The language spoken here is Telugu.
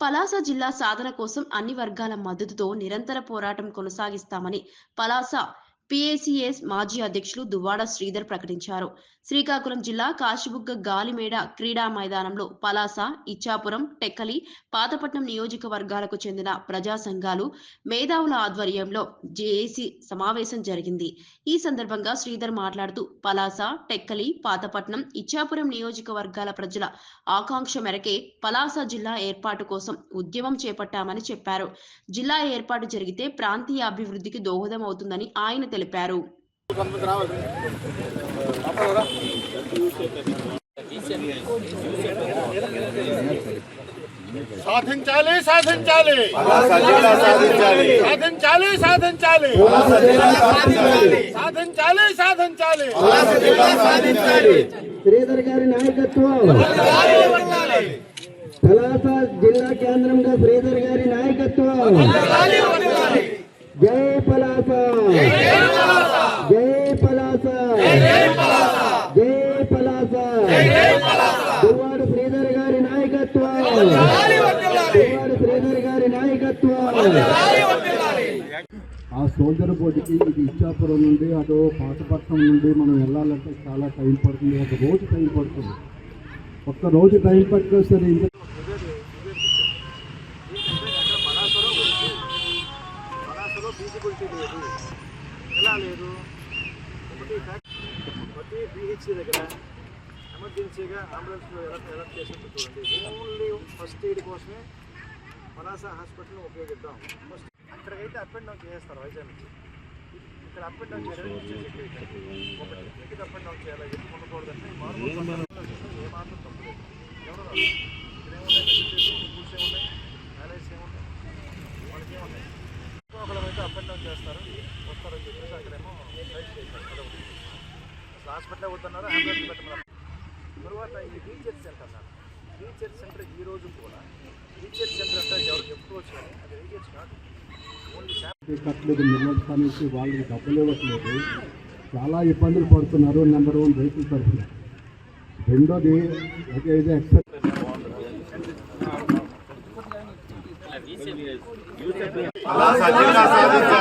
పలాస జిల్లా సాధన కోసం అన్ని వర్గాల మద్దతుతో నిరంతర పోరాటం కొనసాగిస్తామని పలాస పిఏసిఎస్ మాజీ అధ్యక్షులు దువ్వాడ శ్రీధర్ ప్రకటించారు. శ్రీకాకుళం జిల్లా కాశీబుగ్గ గాలిమేడ క్రీడా మైదానంలో పలాస ఇచ్చాపురం టెక్కలి పాతపట్నం నియోజకవర్గాలకు చెందిన ప్రజా సంఘాలు మేధావుల ఆధ్వర్యంలో జేఏసీ సమావేశం జరిగింది. ఈ సందర్భంగా శ్రీధర్ మాట్లాడుతూ పలాస టెక్కలి పాతపట్నం ఇచ్చాపురం నియోజకవర్గాల ప్రజల ఆకాంక్ష మేరకే పలాస జిల్లా ఏర్పాటు కోసం ఉద్యమం చేపట్టామని చెప్పారు. జిల్లా ఏర్పాటు జరిగితే ప్రాంతీయ అభివృద్ధికి దోహదం అవుతుందని ఆయన తెలిపారు. సాధించాలి సాధించాలి సాధించాలి సాధించాలి సాధించాలి సాధించాలి శ్రీధర్ గారి నాయకత్వం. కళాస జిల్లా కేంద్రంగా శ్రీధర్ గారి నాయకత్వం. జై పలాస జై పలాస. జై పలాస. దువ్వాడు శ్రీధర్ గారి నాయకత్వం దువ్వాడు శ్రీధర్ గారి నాయకత్వం ఆ సోల్జర్ బోర్డుకి ఇది ఇచ్చాపురం నుండి అటు పాతపట్నం నుండి మనం వెళ్ళాలంటే చాలా టైం పడుతుంది. ఒక రోజు టైం పడుతుంది. ఒక్క రోజు టైం పట్టుకొని సరే ఫీజిబిలిటీ లేదు ఎలా లేదు ఒకటి దగ్గర ఎమర్జెన్సీగా అంబులెన్స్లో ఎలా ఎలా చేసినట్టు చూడండి. ఓన్లీ ఫస్ట్ ఎయిడ్ కోసమే పలాస హాస్పిటల్ని ఉపయోగిద్దాం. ఫస్ట్ అక్కడికైతే అప్ అండ్ డౌన్ చేస్తారు వైజాగ్ నుంచి. ఇక్కడ అప్ అండ్ డౌన్ చేయడం ఒకటి ఇక్కడ అప్ అండ్ డౌన్ చేయాలి ఎందుకు ఉండకూడదంటే మామూలు ఏమాత్రం తప్పలేదు ఎవరు. ఇక్కడ ఏమున్నాయి? ఫుడ్స్ ఏమున్నాయి? మ్యారేజ్ ఏమున్నాయి? వాళ్ళకి ఏమున్నాయి? ఒకళ్ళైతే అప్ అండ్ డౌన్ చేస్తారు. వస్తారని చెప్పేసి అక్కడేమో అదొకటి. అసలు హాస్పిటల్ వద్దన్నారు అంబులెన్స్ పెట్టమన్నారు. తర్వాత ఈ రీసెర్చ్ సెంటర్ అన్నారు. రీసెర్చ్ సెంటర్ ఈ రోజు కూడా రీసెర్చ్ సెంటర్ అంటే ఎవరు చెప్పుకోవచ్చు కానీ అది రీసెర్చ్ కాదు. కట్టలేదు నిర్వహించడానికి వాళ్ళకి డబ్బులు ఇవ్వట్లేదు. చాలా ఇబ్బందులు పడుతున్నారు నెంబర్ వన్ రైతుల తరఫున. రెండోది ఏదైతే ఎక్సెప్ట్